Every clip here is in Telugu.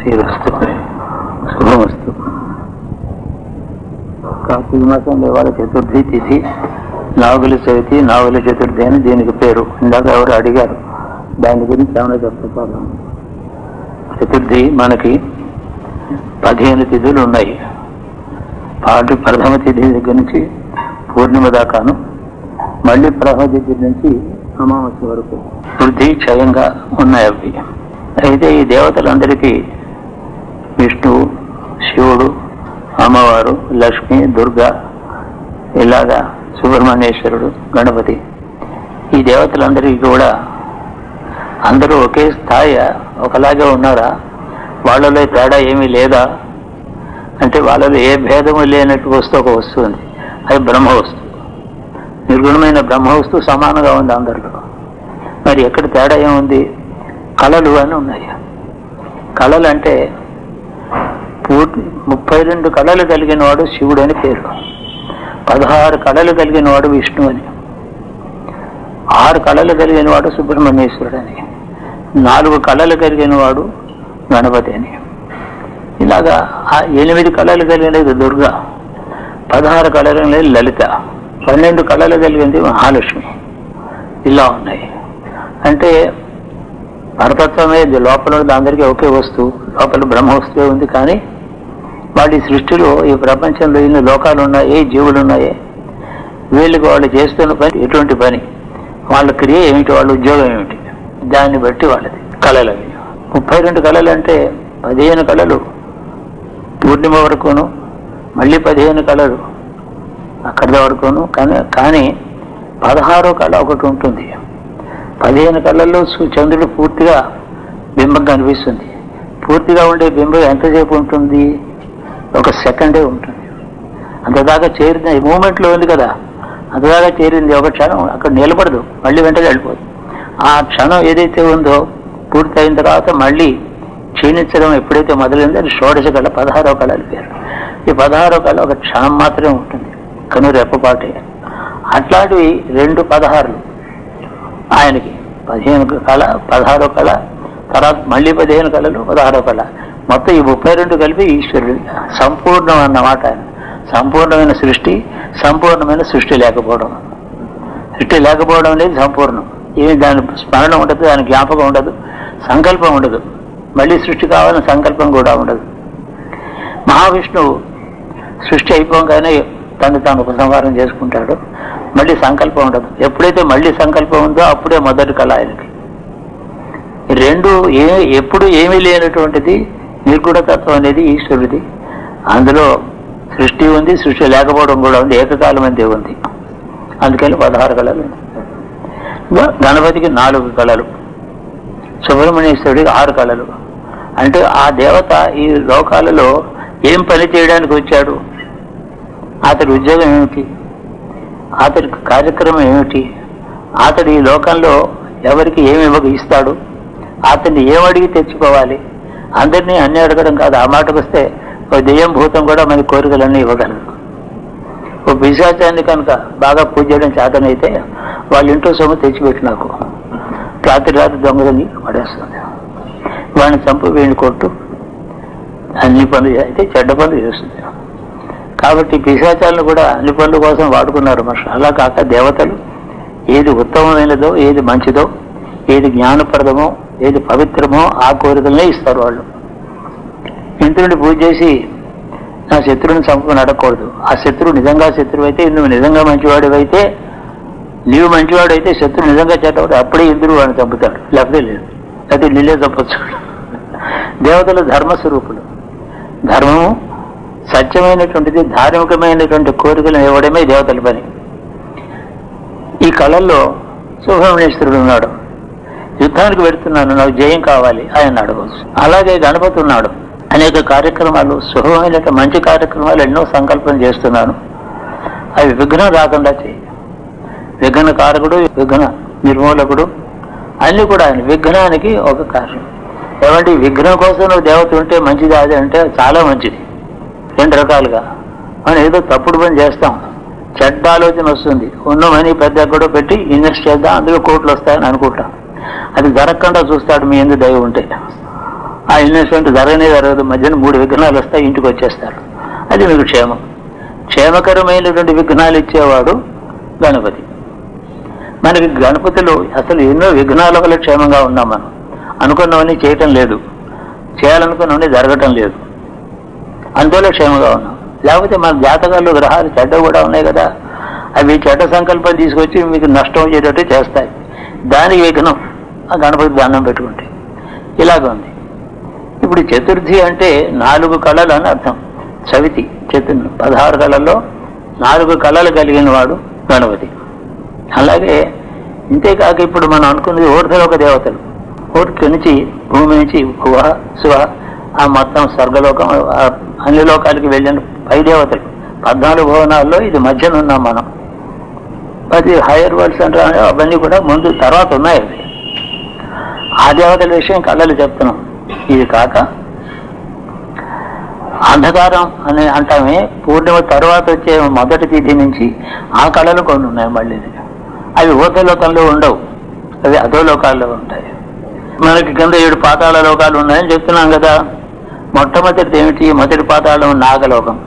శ్రీరస్తు శుభమస్తు. కార్తీక మాసంలో ఇవాళ చతుర్థి తిథి నాగుల చవితి నాగుల చతుర్థి అని దీనికి పేరు. ఇందాక ఎవరు అడిగారు. దాని గురించి ఏమైనా చెప్తాను చతుర్థి మనకి పదిహేను తిథులు ఉన్నాయి. పాటు ప్రథమ తిథి దగ్గర నుంచి పూర్ణిమ దాకాను. మళ్ళీ ప్రథమ తిథి నుంచి అమావాస్య వరకు. వృద్ధి క్షయంగా ఉన్నాయి అవి. అయితే ఈ దేవతలందరికీ విష్ణువు శివుడు అమ్మవారు లక్ష్మి దుర్గా ఇలాగా సుబ్రహ్మణ్యేశ్వరుడు గణపతి. ఈ దేవతలందరికీ కూడా అందరూ ఒకే స్థాయి ఒకలాగే ఉన్నారా? వాళ్ళలో తేడా ఏమీ లేదా? అంటే వాళ్ళలో ఏ భేదము లేనట్టు వస్తువు ఒక వస్తువు ఉంది. అది బ్రహ్మ వస్తువు. నిర్గుణమైన బ్రహ్మ వస్తువు సమానంగా ఉంది అందరిలో. మరి ఎక్కడ తేడా ఏముంది? కళలు అని ఉన్నాయి. కళలు అంటే పూర్తి ముప్పై రెండు కళలు కలిగిన వాడు శివుడు అని పేరు. పదహారు కళలు కలిగిన వాడు విష్ణు అని. ఆరు కళలు కలిగిన వాడు సుబ్రహ్మణ్యేశ్వరుడు అని నాలుగు కళలు కలిగిన వాడు గణపతి అని. ఇలాగా ఆ ఎనిమిది కళలు కలిగినది దుర్గా. పదహారు కళలు కలిగినది లలిత. పన్నెండు కళలు కలిగింది మహాలక్ష్మి. ఇలా ఉన్నాయి. అంటే పరతత్వమే ఇది. లోపల ఉన్నది అందరికీ ఒకే వస్తువు. లోపల బ్రహ్మ వస్తువే ఉంది కానీ వాడి సృష్టిలో ఈ ప్రపంచంలో ఎన్ని లోకాలు ఉన్నాయి జీవులు ఉన్నాయి వీళ్ళకి వాళ్ళు చేస్తున్న పని ఎటువంటి పని? వాళ్ళ క్రియ ఏమిటి? వాళ్ళ ఉద్యోగం ఏమిటి? దాన్ని బట్టి వాళ్ళది. కళలు. అవి ముప్పై రెండు కళలు అంటే పదిహేను కళలు. పూర్ణిమ వరకును మళ్ళీ పదిహేను కళలు. అక్కడి వరకును కానీ కానీ పదహారో కళ ఒకటి ఉంటుంది. పదిహేను కళ్ళల్లో సు- చంద్రుడు పూర్తిగా బింబం కనిపిస్తుంది పూర్తిగా ఉండే బింబం ఎంతసేపు ఉంటుంది? ఒక సెకండే ఉంటుంది. అంతదాకా చేరిన మూమెంట్లో ఉంది కదా అంతదాకా చేరింది ఒక క్షణం అక్కడ నిలబడదు మళ్ళీ వెంటనే వెళ్ళిపోదు. ఆ క్షణం ఏదైతే ఉందో పూర్తి అయిన తర్వాత మళ్ళీ క్షీణించడం ఎప్పుడైతే మొదలైందో అది షోడశ కళ పదహారో కళలు పేరు. ఈ పదహారో కళ ఒక క్షణం మాత్రమే ఉంటుంది కను రెప్పపాటే అట్లాంటివి రెండు పదహారులు ఆయనకి. పదిహేను కళ పదహారో కళ తర్వాత మళ్ళీ పదిహేను కళలు పదహారో కళ. మొత్తం ఈ ముప్పై రెండు కలిపి ఈశ్వరుడు సంపూర్ణం అన్నమాట ఆయన సంపూర్ణమైన సృష్టి సంపూర్ణమైన సృష్టి లేకపోవడం. సృష్టి లేకపోవడం అనేది సంపూర్ణం. ఏమి దాని స్మరణ ఉండదు దాని జ్ఞాపకం ఉండదు సంకల్పం ఉండదు. మళ్ళీ సృష్టి కావాలని సంకల్పం కూడా ఉండదు. మహావిష్ణువు సృష్టి అయిపోగానే తను తాను ఉపసంహారం చేసుకుంటాడు. మళ్ళీ సంకల్పం ఉండదు. ఎప్పుడైతే మళ్ళీ సంకల్పం ఉందో అప్పుడే మొదటి కళ ఆయనకి. రెండు ఏ ఎప్పుడు ఏమీ లేనటువంటిది నిర్గుణతత్వం అనేది ఈశ్వరుడిది. అందులో సృష్టి ఉంది సృష్టి లేకపోవడం కూడా ఉంది ఏకకాలం అంతే ఉంది. అందుకని పదహారు కళలు. గణపతికి నాలుగు కళలు. సుబ్రహ్మణ్యేశ్వరుడికి ఆరు కళలు. అంటే ఆ దేవత ఈ లోకాలలో ఏం పని చేయడానికి వచ్చాడు? అతడి ఉద్యోగం ఏమిటి? అతడి కార్యక్రమం ఏమిటి? అతడు ఈ లోకంలో ఎవరికి ఏమి ఇవ్వక ఇస్తాడు? అతన్ని ఏమడిగి తెచ్చుకోవాలి? అందరినీ అన్ని అడగడం కాదు ఆ మాటకు వస్తే ఓ దెయ్యం భూతం కూడా మన కోరికలన్నీ ఇవ్వగలరు ఓ పిశాచాన్ని కనుక బాగా పూజ చేయడం చేతనైతే వాళ్ళ ఇంట్లో సొమ్ము తెచ్చిపెట్టి నాకు. రాత్రి రాత్రి దొంగలని పడేస్తుంది. వాడిని చంపు వీడిని కొట్టు. అన్ని పనులు అయితే చెడ్డ పనులు చేస్తుంది. కాబట్టి పిశాచాలను కూడా అన్ని పనుల కోసం వాడుకున్నారు మనుషులు. అలా కాక దేవతలు ఏది ఉత్తమమైనదో ఏది మంచిదో ఏది జ్ఞానప్రదమో ఏది పవిత్రమో ఆ కోరికలనే ఇస్తారు వాళ్ళు. ఇంద్రుడిని పూజ చేసి నా శత్రువుని చంపుకుని అడగకూడదు ఆ శత్రువు నిజంగా శత్రువు అయితే నువ్వు నిజంగా మంచివాడివైతే నీవు మంచివాడైతే శత్రువు నిజంగా చేతవాడు అప్పుడే ఇంద్రుడు వాడిని చంపుతాడు. లేకపోతే లేదు. లేకపోతే నీళ్ళే చంపచ్చు. దేవతలు ధర్మస్వరూపులు. ధర్మము సత్యమైనటువంటిది ధార్మికమైనటువంటి కోరికలను ఇవ్వడమే దేవతల పని. ఈ కళల్లో సుబ్రహ్మణ్యేశ్వరుడు ఉన్నాడు. యుద్ధానికి వెళుతున్నాను నాకు జయం కావాలి ఆయన అన్నాడు అలాగే గణపతి ఉన్నాడు. అనేక కార్యక్రమాలు సులభమైన మంచి కార్యక్రమాలు ఎన్నో సంకల్పం చేస్తున్నాను. అవి విఘ్నం రాకుండా చేయి. విఘ్న కారకుడు విఘ్న నిర్మూలకుడు అన్ని కూడా ఆయన విఘ్నానికి ఒక కారణం. ఏమంటే విఘ్నం కోసం నువ్వు దేవత ఉంటే మంచిది అది అంటే చాలా మంచిది. రెండు రకాలుగా. మనం ఏదో తప్పుడు పని చేస్తాం. చెడ్డ ఆలోచన వస్తుంది. ఉన్న మనీ పెద్ద ఎక్కడో పెట్టి ఇన్వెస్ట్ చేద్దాం అందులో కోట్లు వస్తాయని అనుకుంటాం. అది జరగకుండా చూస్తాడు మీ ఎందు దయ ఉంటే. ఆ ఇన్వెస్ట్మెంట్ జరగనే జరగదు. మధ్యన మూడు విఘ్నాలు వస్తాయి ఇంటికి వచ్చేస్తారు. అది మీకు క్షేమం. క్షేమకరమైనటువంటి విఘ్నాలు ఇచ్చేవాడు గణపతి. మనకి గణపతిలో అసలు ఎన్నో విఘ్నాల వల్ల క్షేమంగా ఉన్నాం మనం. అనుకున్నవన్నీ చేయటం లేదు. చేయాలనుకున్నవన్నీ జరగటం లేదు. అందువల్ల క్షేమంగా ఉన్నాం. లేకపోతే మన జాతకాల్లో గ్రహాలు చెడ్డ కూడా ఉన్నాయి కదా. అవి చెడ్డ సంకల్పం తీసుకొచ్చి మీకు నష్టం అయ్యేటట్టు చేస్తాయి. దానికి విఘ్నం. ఆ గణపతి దండం పెట్టుకుంటే. ఇలాగ ఉంది. ఇప్పుడు చతుర్థి అంటే నాలుగు కళలు అని అర్థం. చవితి చతుర్ పదహారు కళల్లో నాలుగు కళలు కలిగిన వాడు గణపతి. అలాగే ఇంతేకాక ఇప్పుడు మనం అనుకున్నది ఊర్ధలోక దేవతలు. ఊరికి నుంచి భూమి నుంచి భువ శివ ఆ మొత్తం స్వర్గలోకం ఆ అన్ని లోకాలకి వెళ్ళిన పై దేవతలు. పద్నాలుగు భవనాల్లో ఇది మధ్యన ఉన్నాం మనం. అది హైయర్ వరల్డ్స్ అంటే అవన్నీ కూడా ముందు తర్వాత ఉన్నాయి అవి. ఆ దేవతల విషయం కళలు చెప్తున్నాం. ఇది కాక అంధకారం అని అంటామే పూర్ణిమ తర్వాత వచ్చే మొదటి తిథి నుంచి ఆ కళలు కొన్ని ఉన్నాయి మళ్ళీ అవి ఊర్ధలోకంలో ఉండవు. అవి అధోలోకాల్లో ఉంటాయి. మనకి కింద ఏడు పాతాళ లోకాలు ఉన్నాయని చెప్తున్నాం కదా. మొట్టమొదటిది ఏమిటి? మొదటి పాతాళం నాగలోకం.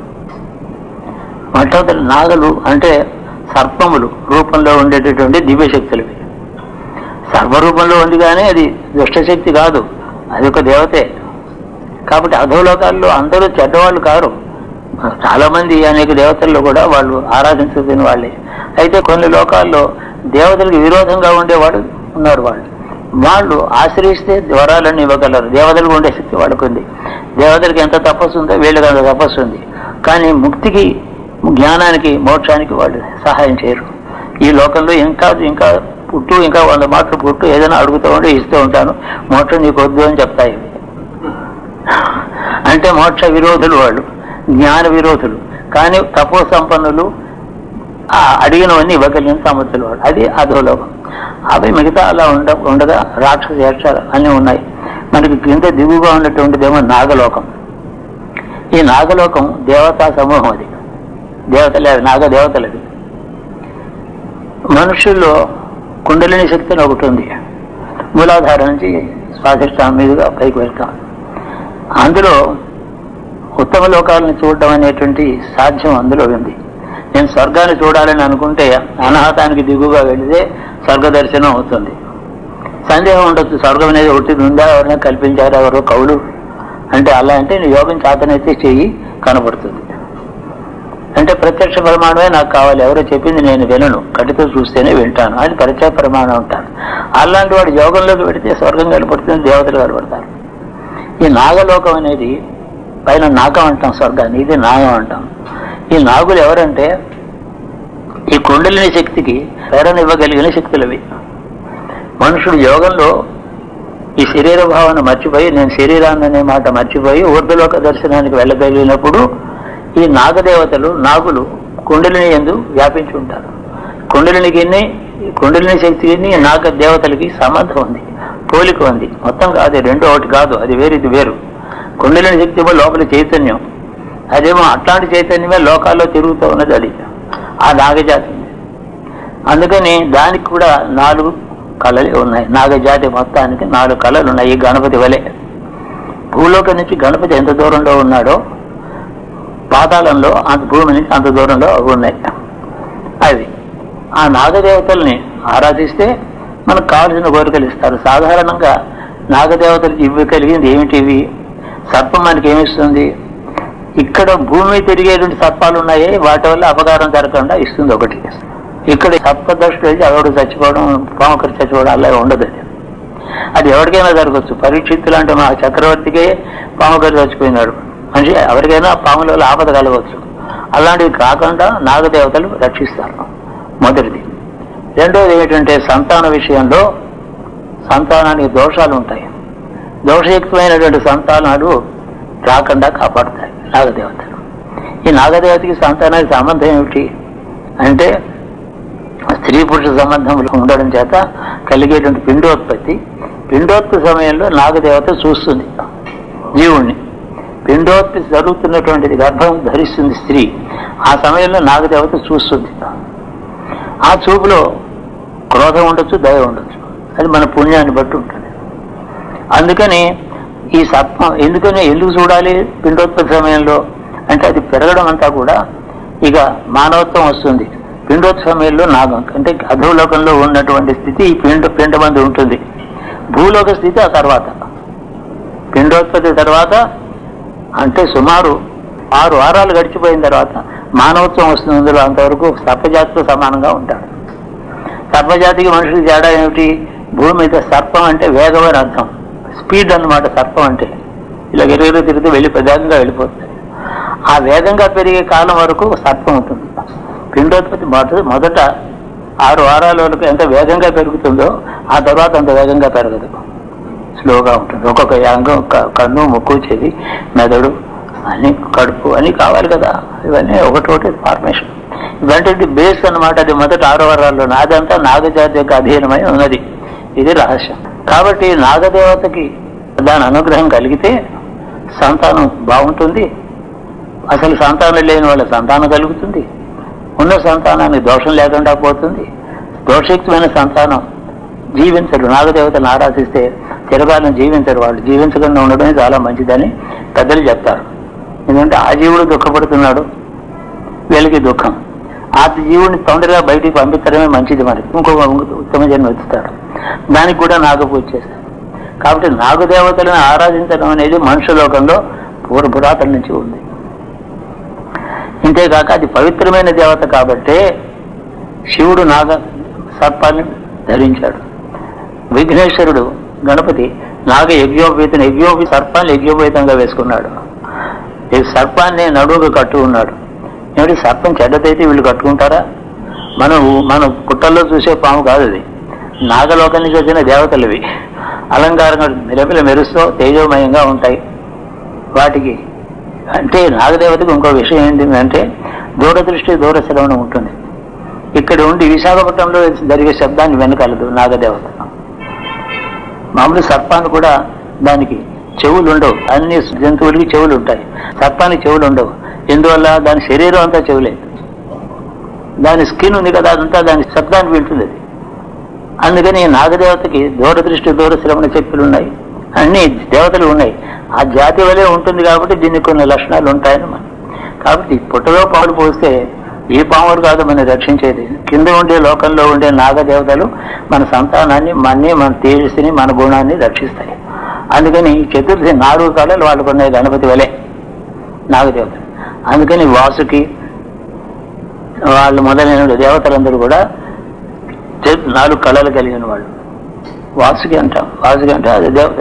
మొట్టమొదటి నాగలు అంటే సర్పములు రూపంలో ఉండేటటువంటి దివ్యశక్తులు సర్వరూపంలో ఉంది కానీ అది దుష్టశక్తి కాదు. అది ఒక దేవతే. కాబట్టి అధోలోకాల్లో అందరూ చెడ్డవాళ్ళు కారు. చాలామంది అనేక దేవతల్లో కూడా వాళ్ళు ఆరాధించుకునే వాళ్ళే. అయితే కొన్ని లోకాల్లో దేవతలకు విరోధంగా ఉండేవాడు ఉన్నారు వాళ్ళు వాళ్ళు ఆశ్రయిస్తే వరాలన్నీ ఇవ్వగలరు. దేవతలకు ఉండే శక్తి వాళ్ళకు ఉంది దేవతలకు ఎంత తపస్సు ఉందో వీళ్ళకి అంత తపస్సు ఉంది. కానీ ముక్తికి జ్ఞానానికి మోక్షానికి వాళ్ళు సహాయం చేయరు. ఈ లోకంలో ఇంకా ఇంకా పుట్టు ఇంకా వంద మాటలు పుట్టు ఏదైనా అడుగుతూ ఉంటే ఇస్తూ ఉంటాను. మోక్షం నీకు వద్దు అని చెప్తాయి. అంటే మోక్ష విరోధులు వాళ్ళు జ్ఞాన విరోధులు. కానీ తపో సంపన్నులు అడిగినవన్నీ ఇవ్వగలిగిన సమర్థులు వాడు అది అధోలోకం. అవి మిగతా అలా ఉండ ఉండగా రాక్షస యక్షాలు అన్నీ ఉన్నాయి. మనకి కింద దిగుగా ఉన్నటువంటిదేమో నాగలోకం. ఈ నాగలోకం దేవతా సమూహం అది. దేవతలే నాగదేవతలది నాగ దేవతలది మనుషుల్లో కుండలిని శక్తి అని ఒకటి ఉంది మూలాధార నుంచి స్వాధిష్టానం మీదుగా పైకి వెళ్తాం. అందులో ఉత్తమ లోకాలను చూడడం అనేటువంటి సాధ్యం అందులో ఉంది. నేను స్వర్గాన్ని చూడాలని అనుకుంటే అనాహతానికి దిగుగా వెళితే స్వర్గదర్శనం అవుతుంది. సందేహం ఉండొచ్చు. స్వర్గం అనేది ఒకటి ఉందా ఎవరైనా కల్పించారు ఎవరో కవులు? అంటే అలా అంటే నీ యోగం చేతనైతే చెయ్యి కనబడుతుంది అంటే ప్రత్యక్ష ప్రమాణమే నాకు కావాలి. ఎవరో చెప్పింది నేను వినను. కటితో చూస్తేనే వింటాను. అది పరిచయ ప్రమాణం అంటాను అలాంటి వాడు యోగంలోకి పెడితే స్వర్గం కనపడుతుంది దేవతలు కనపడతారు ఈ నాగలోకం అనేది పైన నాగం అంటాం స్వర్గాన్ని. ఇది నాగం అంటాం. ఈ నాగులు ఎవరంటే ఈ కుండలిని శక్తికి ప్రేరణ శక్తులవి మనుషుడు యోగంలో ఈ శరీర భావన మర్చిపోయి నేను శరీరాన్ని అనే మాట మర్చిపోయి ఊర్ధలోక దర్శనానికి వెళ్ళగలిగినప్పుడు ఈ నాగదేవతలు నాగులు కుండలిని ఎందు వ్యాపించి ఉంటారు. కుండలినికి కుండలిని శక్తికి నాగ దేవతలకి సంబంధం ఉంది పోలిక ఉంది. మొత్తం కాదు రెండు ఒకటి కాదు అది వేరు ఇది వేరు. కుండలిని శక్తి ఏమో లోపల చైతన్యం. అదేమో అట్లాంటి చైతన్యమే లోకాల్లో తిరుగుతూ ఉన్నది అది ఆ నాగజాతి. అందుకని దానికి కూడా నాలుగు కళలు ఉన్నాయి. నాగజాతి మొత్తానికి నాలుగు కళలు ఉన్నాయి ఈ గణపతి వలె. భూలోకం నుంచి గణపతి ఎంత దూరంలో ఉన్నాడో పాతాళంలో అంత భూమి నుంచి అంత దూరంలో ఉన్నాయి. అవి ఆ నాగదేవతల్ని ఆరాధిస్తే మనకు కావలసిన కోరికలు ఇస్తారు. సాధారణంగా నాగదేవతలకి ఇవి కలిగింది ఏమిటివి సర్పం మనకి ఏమిస్తుంది ఇక్కడ భూమి తిరిగేటువంటి సర్పాలు ఉన్నాయి వాటి వల్ల అపకారం జరగకుండా ఇస్తుంది ఒకటి. ఇక్కడ సర్పదృష్టి వెళ్ళి ఎవడు చచ్చిపోవడం పాముకరి చచ్చిపోవడం అలా ఉండదు అది. అది ఎవరికైనా జరగచ్చు పరీక్షిత్తు లాంటి మా చక్రవర్తికే పాముకరి చచ్చిపోయినాడు. మనిషి ఎవరికైనా పాముల వల్ల ఆపద కలగవచ్చు. అలాంటివి కాకుండా నాగదేవతలు రక్షిస్తారు. మొదటిది. రెండోది ఏమిటంటే సంతాన విషయంలో సంతానానికి దోషాలు ఉంటాయి. దోషయుక్తమైనటువంటి సంతానాలు రాకుండా కాపాడుతాయి నాగదేవతలు. ఈ నాగదేవతకి సంతానానికి సంబంధం ఏమిటి? అంటే స్త్రీ పురుష సంబంధం ఉండడం చేత కలిగేటువంటి పిండోత్పత్తి. పిండోత్పత్తి సమయంలో నాగదేవత చూస్తుంది. జీవుణ్ణి. పిండోత్పత్తి జరుగుతున్నటువంటిది గర్భం ధరిస్తుంది స్త్రీ. ఆ సమయంలో నాగదేవత చూస్తుంది. ఆ చూపులో క్రోధం ఉండొచ్చు దయ ఉండొచ్చు. అది మన పుణ్యాన్ని బట్టి ఉంటుంది. అందుకని ఈ సర్పం ఎందుకని ఎందుకు చూడాలి పిండోత్పత్తి సమయంలో? అంటే అది పెరగడం అంతా కూడా ఇక మానవత్వం వస్తుంది. పిండోత్సవ సమయంలో నాగం అంటే అధోలోకంలో ఉన్నటువంటి స్థితి ఈ పిండ పిండమంది ఉంటుంది. భూలోక స్థితి ఆ తర్వాత. పిండోత్పత్తి తర్వాత అంటే సుమారు ఆరు వారాలు గడిచిపోయిన తర్వాత మానవత్వం వస్తుంది. అందులో అంతవరకు సర్పజాతితో సమానంగా ఉంటాడు సర్పజాతికి మనుషులు తేడా ఏమిటి? భూమి మీద సర్పం అంటే వేగమైన అర్థం. స్పీడ్ అన్నమాట సర్పం అంటే. ఇలా ఎరుగురు తిరిగితే వెళ్ళి వేగంగా వెళ్ళిపోతుంది. ఆ వేగంగా పెరిగే కాలం వరకు సర్పం ఉంటుంది పిండోత్పత్తి మొదట మొదట ఆరు వారాల వరకు ఎంత వేగంగా పెరుగుతుందో ఆ తర్వాత అంత వేగంగా పెరగదు. స్లోగా ఉంటుంది. ఒక్కొక్క యాంగం కన్ను ముక్కు చెవి మెదడు అన్ని కడుపు అని కావాలి కదా. ఇవన్నీ ఒకటోటి ఫార్మేషన్ ఇవంటి బేస్ అన్నమాట. అది మొదటి ఆరో వరాల్లో నాదంతా నాగజాతి యొక్క అధీనమై ఉన్నది. ఇది రహస్యం. కాబట్టి నాగదేవతకి దాని అనుగ్రహం కలిగితే సంతానం బాగుంటుంది. అసలు సంతానం లేని వాళ్ళ సంతానం కలుగుతుంది. ఉన్న సంతానానికి దోషం లేకుండా పోతుంది. దోషయుక్తమైన సంతానం జీవించడు. నాగదేవతను ఆరాధిస్తే చిరకాలం జీవించరు వాళ్ళు. జీవించకుండా ఉండడమే చాలా మంచిదని పెద్దలు చెప్తారు. ఎందుకంటే ఆ జీవుడు దుఃఖపడుతున్నాడు. వీళ్ళకి దుఃఖం. ఆ జీవుడిని తొందరగా బయటికి పంపించడమే మంచిది మరి. ఇంకొక ఉత్తమ జన్మ ఎత్తుతాడు దానికి కూడా నాగపూజ చేస్తారు. కాబట్టి నాగదేవతలను ఆరాధించడం అనేది మనుషులోకంలో పూర్వ పురాతన నుంచి ఉంది. ఇంతేకాక అది పవిత్రమైన దేవత కాబట్టే శివుడు నాగ సర్పాన్ని ధరించాడు. విఘ్నేశ్వరుడు గణపతి నాగ యజ్ఞోపేతం యజ్ఞోపి సర్పాన్ని యజ్ఞోపేతంగా వేసుకున్నాడు. ఈ సర్పాన్ని నడువుగా కట్టు ఉన్నాడు. ఏమిటి సర్పం చెడ్డదైతే వీళ్ళు కట్టుకుంటారా? మనం మనం పుట్టల్లో చూసే పాము కాదు అది. నాగలోకం నుంచి వచ్చిన దేవతలు ఇవి అలంకారంగా మిలమిల మెరుస్తూ తేజోమయంగా ఉంటాయి. వాటికి అంటే నాగదేవతకి ఇంకో విషయం ఏంటి అంటే దూరదృష్టి దూరశ్రవణం ఉంటుంది. ఇక్కడ ఉండి విశాఖపట్నంలో జరిగే శబ్దాన్ని వెనకాలదు నాగదేవత. మామూలు సర్పాన్ని కూడా దానికి చెవులు ఉండవు. అన్ని జంతువులకి చెవులు ఉంటాయి. సర్పానికి చెవులు ఉండవు. ఎందువల్ల? దాని శరీరం అంతా చెవులే. దాని స్కిన్ ఉంది కదా అదంతా దాని శబ్దాన్ని వింటుంది అది. అందుకని నాగదేవతకి దూరదృష్టి దూర శ్రవణ శక్తులు ఉన్నాయి. అన్ని దేవతలు ఉన్నాయి. ఆ జాతి వలె ఉంటుంది కాబట్టి దీనికి కొన్ని లక్షణాలు ఉంటాయని మనం కాబట్టి పుట్టలో పాలు పోస్తే ఈ పాములు కాదు మనం రక్షించేది. కింద ఉండే లోకంలో ఉండే నాగదేవతలు మన సంతానాన్ని మన్ని మన తేజస్సుని మన గుణాన్ని రక్షిస్తాయి. అందుకని చతుర్థి నాలుగు కళలు వాళ్ళకు ఉన్నాయి గణపతి వలె నాగదేవతలు. అందుకని వాసుకి వాళ్ళు మొదలైన దేవతలందరూ కూడా నాలుగు కళలు కలిగిన వాళ్ళు. వాసుకి అంటాం వాసుకి అంటే అది దేవత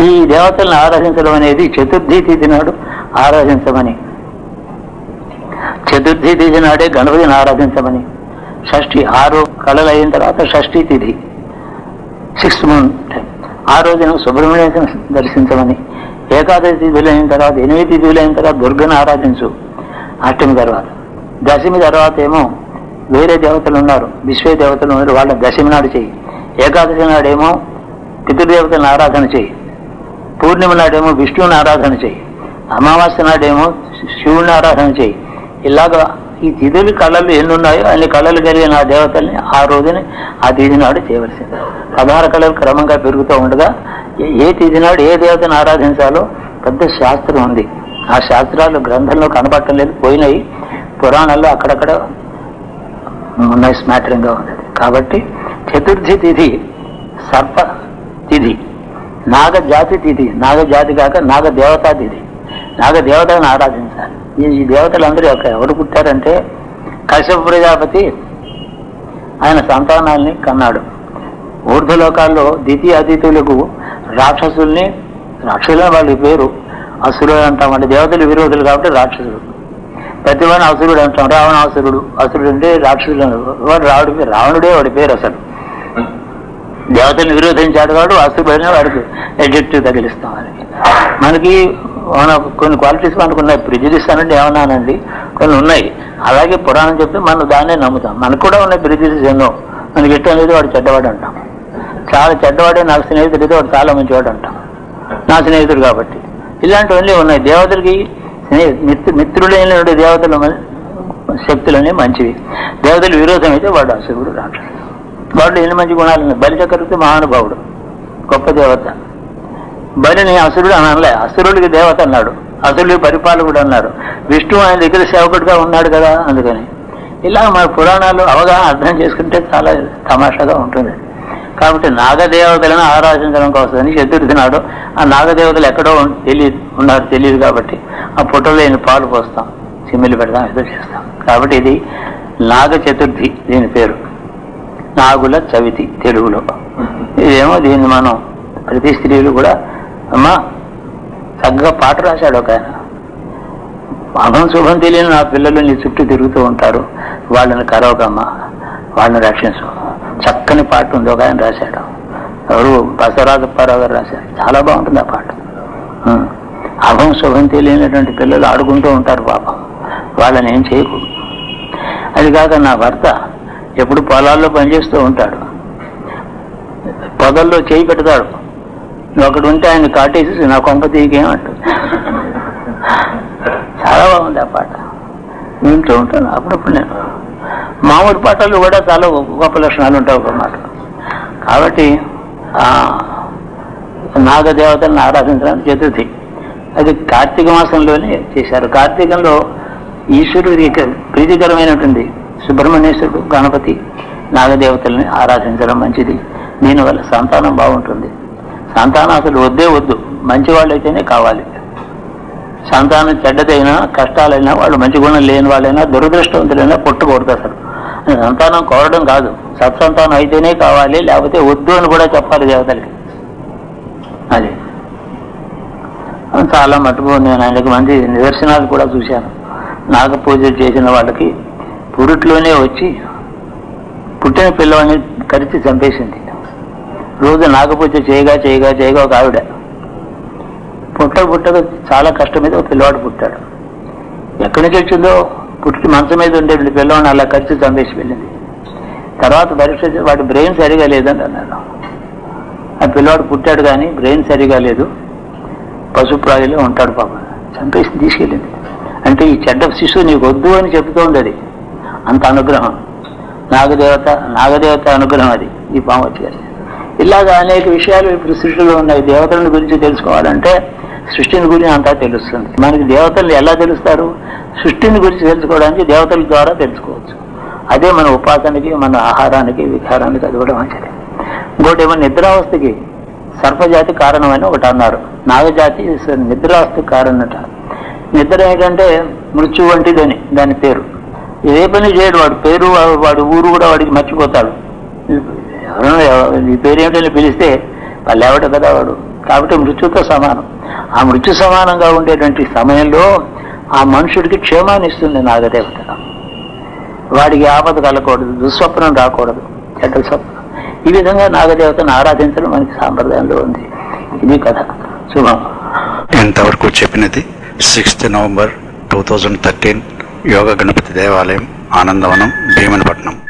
ఈ దేవతలను ఆరాధించడం అనేది చతుర్థి తిథి నాడు ఆరాధించమని చతుర్థి తిథి నాడే గణపతిని ఆరాధించమని. షష్ఠి ఆరు కళలు అయిన తర్వాత షష్ఠి తిథి సిక్స్త్ మూన్ ఆ రోజున సుబ్రహ్మణ్యం దర్శించమని. ఏకాదశి తిథులు అయిన తర్వాత ఎనిమిది తిథులు అయిన తర్వాత దుర్గను ఆరాధించు. అష్టమి తర్వాత. దశమి తర్వాత ఏమో వేరే దేవతలు ఉన్నారు విశ్వ దేవతలు ఉన్నారు వాళ్ళ దశమి నాడు చేయి ఏకాదశి నాడేమో పితృదేవతలను ఆరాధన చేయి పూర్ణిమ నాడేమో విష్ణువుని ఆరాధన చేయి అమావాస్య నాడేమో శివుని ఆరాధన చేయి ఇలాగా ఈ తిథులు కళలు ఎన్ని ఉన్నాయో అన్ని కళలు కలిగిన ఆ దేవతల్ని ఆ రోజుని ఆ తిథి నాడు చేయవలసింది. పదహారు కళలు క్రమంగా పెరుగుతూ ఉండగా ఏ- ఏ తిథి నాడు ఏ దేవతను ఆరాధించాలో పెద్ద శాస్త్రం ఉంది. ఆ శాస్త్రాలు గ్రంథంలో కనబట్టలేదు పోయినాయి. పురాణాల్లో అక్కడక్కడ ఉన్నాయి స్మాటరింగ్గా ఉంది. కాబట్టి చతుర్థి తిథి సర్ప తిథి నాగ జాతి తిథి నాగ జాతి కాక నాగ దేవతా తిథి నాగదేవతను ఆరాధించాలి. ఈ దేవతలందరూ యొక్క ఎవరు పుట్టారంటే కశ్యప ప్రజాపతి ఆయన సంతానాల్ని కన్నాడు. ఊర్ధ్వలోకాల్లో ద్వితీయ అతిథులకు రాక్షసుల్ని రాక్షసులని వాళ్ళ పేరు అసురుడు అంటాం. అంటే దేవతలు విరోధులు కాబట్టి రాక్షసుడు. ప్రతివాడిని అసురుడు అంటాం. రావణాసురుడు అసురుడు. అంటే రాక్షసుడు. వాడు రావుడి పేరు రావణుడే వాడి పేరు అసలు. దేవతల్ని విరోధించాడు వాడు అసురుడైన వాడికి ఎడిక్ట్ తగిలిస్తాం అని. మనకి కొన్ని క్వాలిటీస్ మనకు ఉన్నాయి. ప్రిజుడిస్ అనండి ఏమన్నానండి? కొన్ని ఉన్నాయి. అలాగే పురాణం చెప్తే మనం దాన్నే నమ్ముతాం. మనకు కూడా ఉన్నాయి ప్రిజుడిస్ ఎన్నో. మనకి ఇష్టం లేదు వాడు చెడ్డవాడు అంటాం. చాలా చెడ్డవాడే నాకు స్నేహితుడు అయితే వాడు చాలా మంచివాడు అంటాం. నా స్నేహితుడు కాబట్టి. ఇలాంటివన్నీ ఉన్నాయి. దేవతలకి మిత్రు మిత్రులైన దేవతలు శక్తులన్నీ మంచివి. దేవతల విరోధం అయితే వాడు అసురుడు రాక్షసుడు వాడు ఎన్ని మంచి గుణాలు ఉన్నాయి? బలిచక్రవర్తి మహానుభావుడు. గొప్ప దేవత. బలిని అసురుడు అని అనలే. అసురుడికి దేవత అన్నాడు. అసురుడి పరిపాలకుడు అన్నాడు. విష్ణువు ఆయన దగ్గర సేవకుడిగా ఉన్నాడు కదా అందుకని. ఇలా మన పురాణాలు అవగాహన అర్థం చేసుకుంటే చాలా తమాషాగా ఉంటుంది. కాబట్టి నాగదేవతలను ఆరాధించడం కోసమని చతుర్థి నాడు ఆ నాగదేవతలు ఎక్కడో తెలియదు ఉన్నారు తెలియదు కాబట్టి ఆ పుట్టలో ఈయన పాలు పోస్తాం. సిమ్మిలి పెడతాం ఏదో చేస్తాం. కాబట్టి ఇది నాగ చతుర్థి దీని పేరు. నాగుల చవితి తెలుగులో. ఇదేమో దీన్ని మనం ప్రతి స్త్రీలు కూడా అమ్మా చక్కగా పాట రాశాడు ఒక ఆయన. అభం శుభం తెలియని నా పిల్లలు నీ చుట్టూ తిరుగుతూ ఉంటారు. వాళ్ళని కరవకమ్మా వాళ్ళని రక్షించు. చక్కని పాట ఉంది ఒక ఆయన రాశాడు. ఎవరు? బసవరాజప్పారావు గారు రాశారు. చాలా బాగుంటుంది ఆ పాట. అభం శుభం తెలియనటువంటి పిల్లలు ఆడుకుంటూ ఉంటారు పాపం. వాళ్ళని ఏం చేయకు. అది కాక నా భర్త ఎప్పుడు పొలాల్లో పనిచేస్తూ ఉంటాడు. పొదల్లో చేయి పెడతాడు. నువ్వు ఉంటే ఆయన కాటేసి నా కొంప తీకేమంటు చాలా బాగుంది ఆ పాట. వింటూ ఉంటాను అప్పుడప్పుడు నేను. మామూలు పాటలు కూడా చాలా గొప్ప లక్షణాలు ఉంటాయి ఒక మాట. కాబట్టి నాగదేవతలను ఆరాధించడానికి చతుర్థి. అది కార్తీక మాసంలోనే చేశారు. కార్తీకంలో ఈశ్వరుడికి ప్రీతికరమైనటువంటి సుబ్రహ్మణ్యేశ్వరుడు గణపతి నాగదేవతల్ని ఆరాధించడం మంచిది. దీనివల్ల సంతానం బాగుంటుంది. సంతానం అసలు వద్దే వద్దు. మంచి వాళ్ళైతేనే కావాలి. సంతానం చెడ్డదైనా కష్టాలైనా వాళ్ళు మంచి గుణం లేని వాళ్ళైనా దురదృష్టవంతులైనా పుట్టకూడదు అసలు. సంతానం కోరడం కాదు. సత్సంతానం అయితేనే కావాలి లేకపోతే వద్దు అని కూడా చెప్పాలి దేవతలకి అది. చాలా మటుకు నేను ఆయనకు మంచి నిదర్శనాలు కూడా చూశాను. నాగ పూజ చేసిన వాళ్ళకి పురుట్లోనే వచ్చి పుట్టిన పిల్లవాడిని కరిచి చంపేసింది. రోజు నాగపూజ చేయగా చేయగా చేయగా ఒక ఆవిడ. పుట్ట పుట్టక చాలా కష్టం మీద ఒక పిల్లవాడు పుట్టాడు. ఎక్కడి నుంచి వచ్చిందో పుట్టి మంచం మీద ఉండే పిల్లవాడిని అలా కరిచి చంపేసి వెళ్ళింది. తర్వాత పరీక్ష వాడి బ్రెయిన్ సరిగా లేదని అన్నాను. ఆ పిల్లవాడు పుట్టాడు కానీ బ్రెయిన్ సరిగా లేదు. పశుప్రాయులో ఉంటాడు పాప. చంపేసి తీసుకెళ్ళింది. అంటే ఈ చెడ్డ శిశువు నీకు వద్దు అని చెబుతోంది అది అంత అనుగ్రహం. నాగదేవత నాగదేవత అనుగ్రహం అది. ఈ పామతి గారి. ఇలాగా అనేక విషయాలు ఇప్పుడు సృష్టిలో ఉన్నాయి. దేవతలను గురించి తెలుసుకోవాలంటే సృష్టిని గురించి అంతా తెలుస్తుంది. మనకి దేవతలు ఎలా తెలుస్తారు? సృష్టిని గురించి తెలుసుకోవడానికి దేవతల ద్వారా తెలుసుకోవచ్చు. అదే మన ఉపాసనకి మన ఆహారానికి విహారానికి అది కూడా మంచిది ఇంకోటి ఏమో నిద్రావస్థకి సర్పజాతి కారణమని ఒకటి అన్నారు. నాగజాతి నిద్రావస్థకి కారణట. నిద్ర ఏంటంటే మృత్యు వంటిదని దాని పేరు. ఏ పని చేయడు వాడు. పేరు వాడు ఊరు కూడా వాడికి మర్చిపోతాడు. ఎవరో నీ పేరేమిటని పిలిస్తే వాళ్ళు కదా వాడు. కాబట్టి మృత్యుతో సమానం. ఆ మృత్యు సమానంగా ఉండేటువంటి సమయంలో ఆ మనుషుడికి క్షేమాన్ని ఇస్తుంది నాగదేవత. వాడికి ఆపద కలగకూడదు దుస్వప్నం రాకూడదు చెడ్డ స్వప్నం. ఈ విధంగా నాగదేవతను ఆరాధించడం మనకి సాంప్రదాయంలో ఉంది. ఇది కథ. శుభం. ఇంతవరకు చెప్పినది? Sixth November two thousand thirteen Yoga Ganapati దేవాలయం ఆనందవనం భీమనపట్నం.